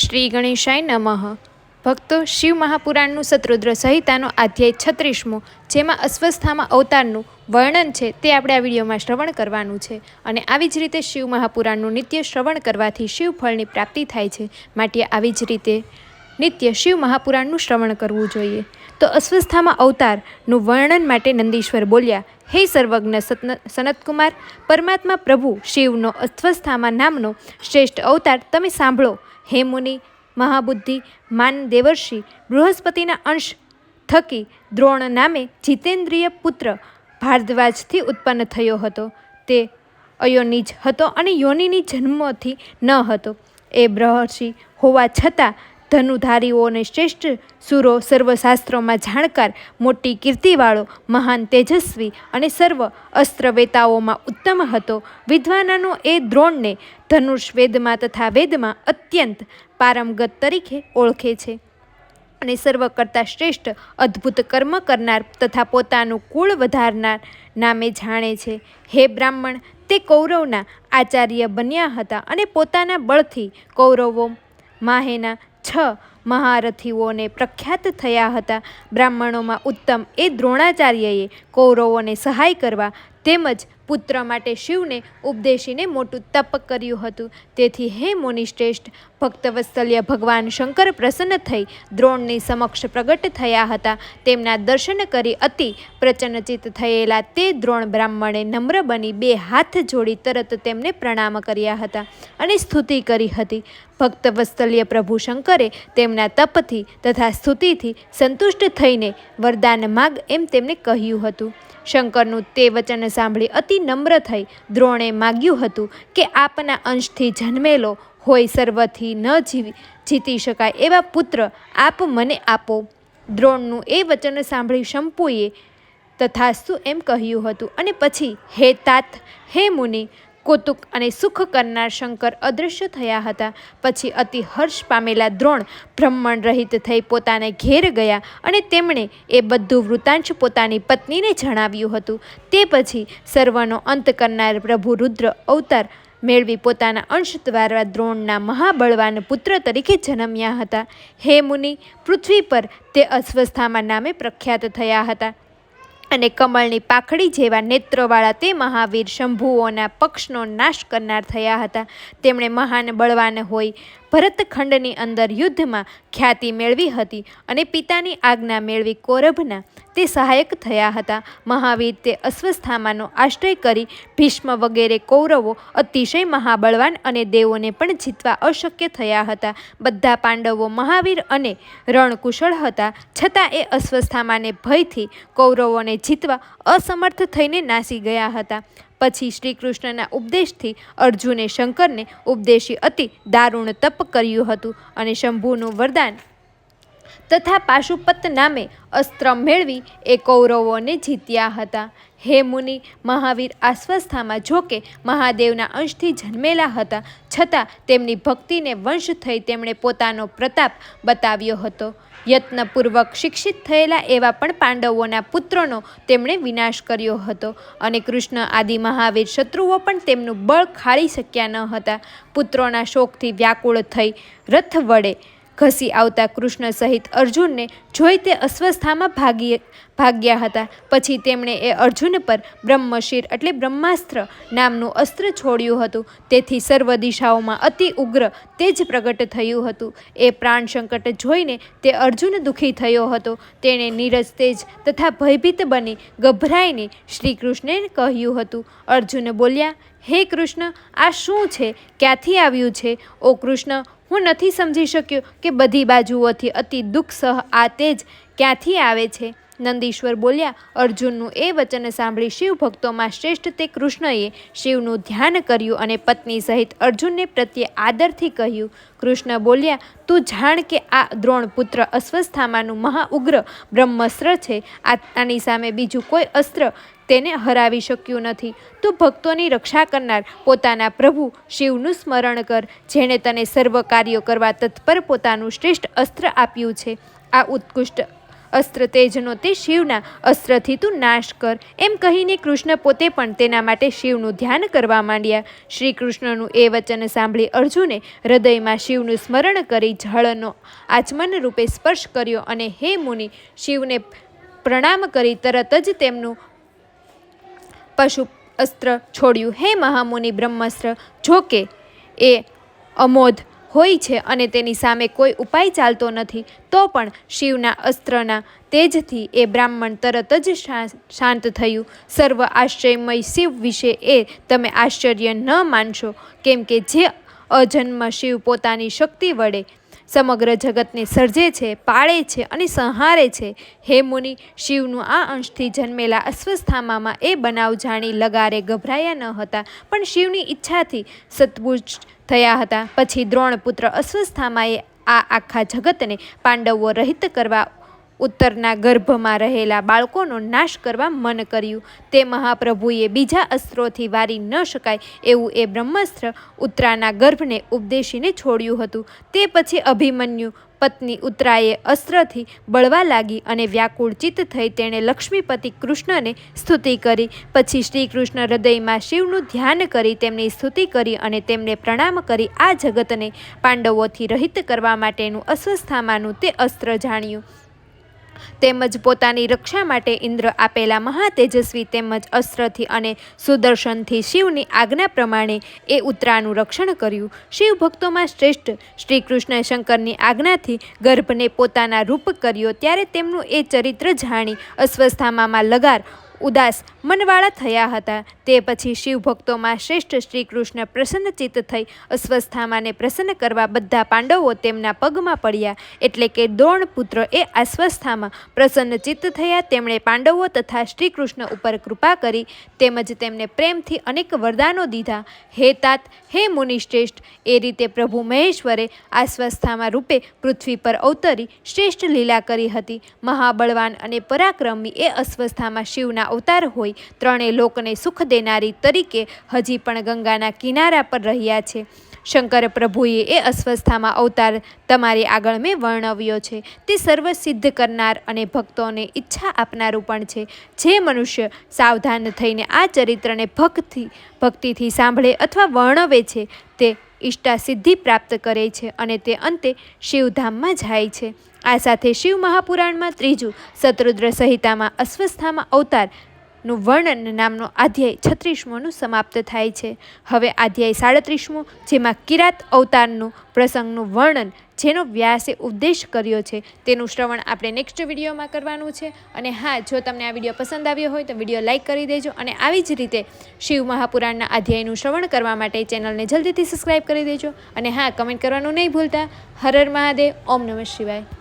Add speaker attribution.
Speaker 1: શ્રી ગણેશાય નમઃ. ભક્તો શિવ મહાપુરાણનું શત્રુદ્ર સંહિતાનો અધ્યાય છત્રીસમો, જેમાં અસ્વસ્થામાં અવતારનું વર્ણન છે તે આપણે આ વિડીયોમાં શ્રવણ કરવાનું છે. અને આવી જ રીતે શિવ મહાપુરાણનું નિત્ય શ્રવણ કરવાથી શિવ ફળની પ્રાપ્તિ થાય છે. માટે આવી જ રીતે નિત્ય શિવ મહાપુરાણનું શ્રવણ કરવું જોઈએ. તો અસ્વસ્થામાં અવતારનું વર્ણન માટે નંદીશ્વર બોલ્યા, હે સર્વજ્ઞ સનતકુમાર, પરમાત્મા પ્રભુ શિવનો અસ્વસ્થામાં નામનો શ્રેષ્ઠ અવતાર તમે સાંભળો. હે મુનિ, મહાબુદ્ધિ, માન દેવર્ષિ, બૃહસ્પતિના અંશ થકી દ્રોણ નામે જીતેન્દ્રિય પુત્ર ભારદ્વાજથી ઉત્પન્ન થયો હતો. તે અયોનિજ હતો અને યોનિની જન્મથી ન હતો. એ બ્રહર્ષિ હોવા છતાં ધનુધારીઓને શ્રેષ્ઠ સુરો સર્વશાસ્ત્રોમાં જાણકાર, મોટી કીર્તિવાળો, મહાન તેજસ્વી અને સર્વ અસ્ત્રવેતાઓમાં ઉત્તમ હતો. વિદ્વાનાનો એ દ્રોણને ધનુષ વેદમાં તથા વેદમાં અત્યંત પારંગત તરીકે ઓળખે છે અને સર્વ કરતાં શ્રેષ્ઠ અદ્ભુત કર્મ કરનાર તથા પોતાનું કુળ વધારનાર નામે જાણે છે. હે બ્રાહ્મણ, તે કૌરવના આચાર્ય બન્યા હતા અને પોતાના બળથી કૌરવો માહેના છ મહારથીઓને પ્રખ્યાત થયા હતા. બ્રાહ્મણોમાં ઉત્તમ એ દ્રોણાચાર્યએ કૌરવોને સહાય કરવા તેમજ પુત્ર માટે શિવને ઉપદેશીને મોટું તપ કર્યું હતું. તેથી હે મુનિશ્રેષ્ઠ ભક્તવત્સલ્ય ભગવાન શંકર પ્રસન્ન થઈ દ્રોણની સમક્ષ પ્રગટ થયા હતા. તેમના દર્શન કરી અતિ પ્રચનચિત થયેલા તે દ્રોણ બ્રાહ્મણે નમ્ર બની બે હાથ જોડી તરત તેમને પ્રણામ કર્યા હતા અને સ્તુતિ કરી હતી. ભક્તવત્સલ્ય પ્રભુ શંકરે તેમના તપથી તથા સ્તુતિથી સંતુષ્ટ થઈને વરદાન માગ એમ તેમને કહ્યું હતું. શંકરનું તે વચન સાંભળી અતિ નમ્ર થઈ દ્રોણે માગ્યું હતું કે આપના અંશથી જન્મેલો હોય સર્વથી ન જીવી, જીતી શકાય એવા પુત્ર આપ મને આપો. દ્રોણનું એ વચન સાંભળી શંપુએ તથાસ્તુ એમ કહ્યું હતું અને પછી, હે તાત, હે મુનિ કૌતુક અને સુખ કરનાર શંકર અદૃશ્ય થયા હતા. પછી અતિ હર્ષ પામેલા દ્રોણ બ્રહ્મણ રહિત થઈ પોતાને ઘેર ગયા અને તેમણે એ બધું વૃતાંશ પોતાની પત્નીને જણાવ્યું હતું. તે પછી સર્વનો અંત કરનાર પ્રભુ રુદ્ર અવતાર મેળવી પોતાના અંશ દ્વારા દ્રોણના મહાબળવાન પુત્ર તરીકે જન્મ્યા હતા. હે મુનિ, પૃથ્વી પર તે અસ્વસ્થામાં નામે પ્રખ્યાત થયા હતા. અને કમળની પાખડી જેવા નેત્રોવાળા તે મહાવીર શંભુઓના પક્ષનો નાશ કરનાર થયા હતા. તેમણે મહાન બળવાન હોય ભરતખંડની અંદર યુદ્ધમાં ખ્યાતિ મેળવી હતી અને પિતાની આજ્ઞા મેળવી કૌરભના તે સહાયક થયા હતા. મહાવીર તે અશ્વસ્થામાનો આશ્રય કરી ભીષ્મ વગેરે કૌરવો અતિશય મહાબળવાન અને દેવોને પણ જીતવા અશક્ય થયા હતા. બધા પાંડવો મહાવીર અને રણકુશળ હતા. છતાં એ અશ્વસ્થામાને ભયથી કૌરવોને જીતવા અસમર્થ થઈને નાસી ગયા હતા. પછી શ્રી કૃષ્ણના ઉપદેશથી અર્જુને શંકરને ઉપદેશી અતિ દારૂણ તપ કર્યું હતું અને શંભુનું વરદાન તથા પાશુપત નામે અસ્ત્ર મેળવી એ કૌરવોને જીત્યા હતા. હે મુનિ, મહાવીર આસ્વસ્થામાં જોકે મહાદેવના અંશથી જન્મેલા હતા, છતાં તેમની ભક્તિને વંશ થઈ તેમણે પોતાનો પ્રતાપ બતાવ્યો હતો. યત્નપૂર્વક શિક્ષિત થયેલા એવા પણ પાંડવોના પુત્રોનો તેમણે વિનાશ કર્યો હતો અને કૃષ્ણ આદિ મહાવીર શત્રુઓ પણ તેમનું બળ ખાળી શક્યા ન હતા. પુત્રોના શોકથી વ્યાકુળ થઈ રથ વડે ઘસી આવતા કૃષ્ણ સહિત અર્જુનને જોઈ તે અસ્વસ્થામાં ભાગી ભાગ્યા હતા. પછી તેમણે એ અર્જુન પર બ્રહ્મશિર એટલે બ્રહ્માસ્ત્ર નામનું અસ્ત્ર છોડ્યું હતું. તેથી સર્વ દિશાઓમાં અતિ ઉગ્ર તેજ પ્રગટ થયું હતું. એ પ્રાણ સંકટ જોઈને તે અર્જુન દુઃખી થયો હતો. તેણે નીરજ તેજ તથા ભયભીત બની ગભરાઈને શ્રી કૃષ્ણે કહ્યું હતું. અર્જુન બોલ્યા, હે કૃષ્ણ, આ શું છે? ક્યાંથી આવ્યું છે? ઓ કૃષ્ણ હું નથી સમજી શક્યો કે બધી બાજુઓથી અતિ દુઃખ સહ આ તેજ ક્યાંથી આવે છે. નંદીશ્વર બોલ્યા, અર્જુનનું એ વચન સાંભળી શિવ ભક્તોમાં શ્રેષ્ઠ તે કૃષ્ણએ શિવનું ધ્યાન કર્યું અને પત્ની સહિત અર્જુનને પ્રત્યે આદરથી કહ્યું. કૃષ્ણ બોલ્યા, તું જાણ કે આ દ્રોણ પુત્ર અસ્વસ્થામાનું મહાઉગ્ર બ્રહ્મસ્ત્ર છે. આની સામે બીજું કોઈ અસ્ત્ર તેને હરાવી શક્યું નથી. તું ભક્તોની રક્ષા કરનાર પોતાના પ્રભુ શિવનું સ્મરણ કર, જેણે તને સર્વ કાર્યો કરવા તત્પર પોતાનું શ્રેષ્ઠ અસ્ત્ર આપ્યું છે. આ ઉત્કૃષ્ટ અસ્ત્ર તેજનો તે શિવના અસ્ત્રથી તું નાશ કર. એમ કહીને કૃષ્ણ પોતે પણ તેના માટે શિવનું ધ્યાન કરવા માંડ્યા. શ્રી કૃષ્ણનું એ વચન સાંભળી અર્જુને હૃદયમાં શિવનું સ્મરણ કરી જળનો આચમન રૂપે સ્પર્શ કર્યો અને હે મુનિ, શિવને પ્રણામ કરી તરત જ તેમનું પશુ અસ્ત્ર છોડ્યું. હે મહામુનિ બ્રહ્માસ્ત્ર જોકે એ અમોધ હોય છે અને તેની સામે કોઈ ઉપાય ચાલતો નથી, તો પણ શિવના અસ્ત્રના તેજથી એ બ્રાહ્મણ તરત જ શાંત થયું. સર્વ આશ્ચર્યમય શિવ વિશે એ તમે આશ્ચર્ય ન માનશો, કેમ કે જે અજન્મ શિવ પોતાની શક્તિ વડે સમગ્ર જગતને સર્જે છે, પાળે છે અને સંહારે છે. હે મુનિ, શિવનું આ અંશથી જન્મેલા અશ્વસ્થામામાં એ બનાવ જાણી લગારે ગભરાયા ન હતા, પણ શિવની ઈચ્છાથી સતબુજ થયા હતા. પછી દ્રોણ પુત્ર અસ્વસ્થામાએ આ આખા જગતને પાંડવો રહિત કરવા ઉત્તરના ગર્ભમાં રહેલા બાળકોનો નાશ કરવા મન કર્યું. તે મહાપ્રભુએ બીજા અસ્ત્રોથી વારી ન શકાય એવું એ બ્રહ્માસ્ત્ર ઉત્તરાના ગર્ભને ઉપદેશીને છોડ્યું હતું. તે પછી અભિમન્યુ પત્ની ઉત્તરાએ અસ્ત્રથી બળવા લાગી અને વ્યાકુળ ચિત્ત થઈ તેણે લક્ષ્મીપતિ કૃષ્ણને સ્તુતિ કરી. પછી શ્રી કૃષ્ણ હૃદયમાં શિવનું ધ્યાન કરી તેમની સ્તુતિ કરી અને તેમને પ્રણામ કરી આ જગતને પાંડવોથી રહિત કરવા માટેનું અસ્વસ્થામાનું તે અસ્ત્ર જાણ્યું. તેમજ પોતાની રક્ષા માટે ઇન્દ્ર આપેલા મહાતેજસ્વી તેમજ અસ્ત્રથી અને સુદર્શનથી શિવની આજ્ઞા પ્રમાણે એ ઉત્તરાનું રક્ષણ કર્યું. શિવ ભક્તોમાં શ્રેષ્ઠ શ્રી કૃષ્ણ શંકરની આજ્ઞાથી ગર્ભને પોતાના રૂપ કર્યો ત્યારે તેમનું એ ચરિત્ર જાણી અસ્વસ્થામામાં લગાર ઉદાસ મનવાળા થયા હતા. તે પછી શિવભક્તોમાં શ્રેષ્ઠ શ્રી કૃષ્ણ પ્રસન્નચિત્ત થઈ અસ્વસ્થામાને પ્રસન્ન કરવા બધા પાંડવો તેમના પગમાં પડ્યા. એટલે કે દ્રોણ પુત્ર એ અસ્વસ્થામાં પ્રસન્નચિત્ત થયા. તેમણે પાંડવો તથા શ્રી કૃષ્ણ ઉપર કૃપા કરી તેમજ તેમને પ્રેમથી અનેક વરદાનો દીધા. હે તાત, હે મુનિશ્રેષ્ઠ, એ રીતે પ્રભુ મહેશ્વરે અસ્વસ્થામાં રૂપે પૃથ્વી પર અવતરી શ્રેષ્ઠ લીલા કરી હતી. મહાબળવાન અને પરાક્રમી એ અસ્વસ્થામાં શિવના અવતાર હોય. ત્રણેય લોકને સુખ દેનારી તરીકે હજી પણ ગંગાના કિનારા પર રહ્યા છે. શંકર પ્રભુએ એ અસ્વસ્થામાં અવતાર તમારી આગળ મેં વર્ણવ્યો છે. તે સર્વ સિદ્ધ કરનાર અને ભક્તોને ઈચ્છા આપનારું પણ છે. જે મનુષ્ય સાવધાન થઈને આ ચરિત્રને ભક્તિ, ભક્તિથી સાંભળે અથવા વર્ણવે છે, તે ઈષ્ટા સિદ્ધિ પ્રાપ્ત કરે છે અને તે અંતે શિવધામમાં જાય છે. આ સાથે શિવ મહાપુરાણમાં ત્રીજું શત્રુદ્ર સંહિતામાં અસ્વસ્થામાં અવતાર નું વર્ણન નામનો અધ્યાય છત્રીસમોનું સમાપ્ત થાય છે. હવે અધ્યાય સાડત્રીસમો, જેમાં કિરાત અવતારનું પ્રસંગનું વર્ણન જેનો વ્યાસે ઉદ્દેશ કર્યો છે, તેનું શ્રવણ આપણે નેક્સ્ટ વિડીયોમાં કરવાનું છે. અને હા, જો તમને આ વીડિયો પસંદ આવ્યો હોય તો વીડિયો લાઇક કરી દેજો અને આવી જ રીતે શિવ મહાપુરાણના અધ્યાયનું શ્રવણ કરવા માટે ચેનલને જલ્દીથી સબસ્ક્રાઈબ કરી દેજો. અને હા કમેન્ટ કરવાનું નહીં ભૂલતા. હર હર મહાદેવ, ઓમ નમઃ શિવાય.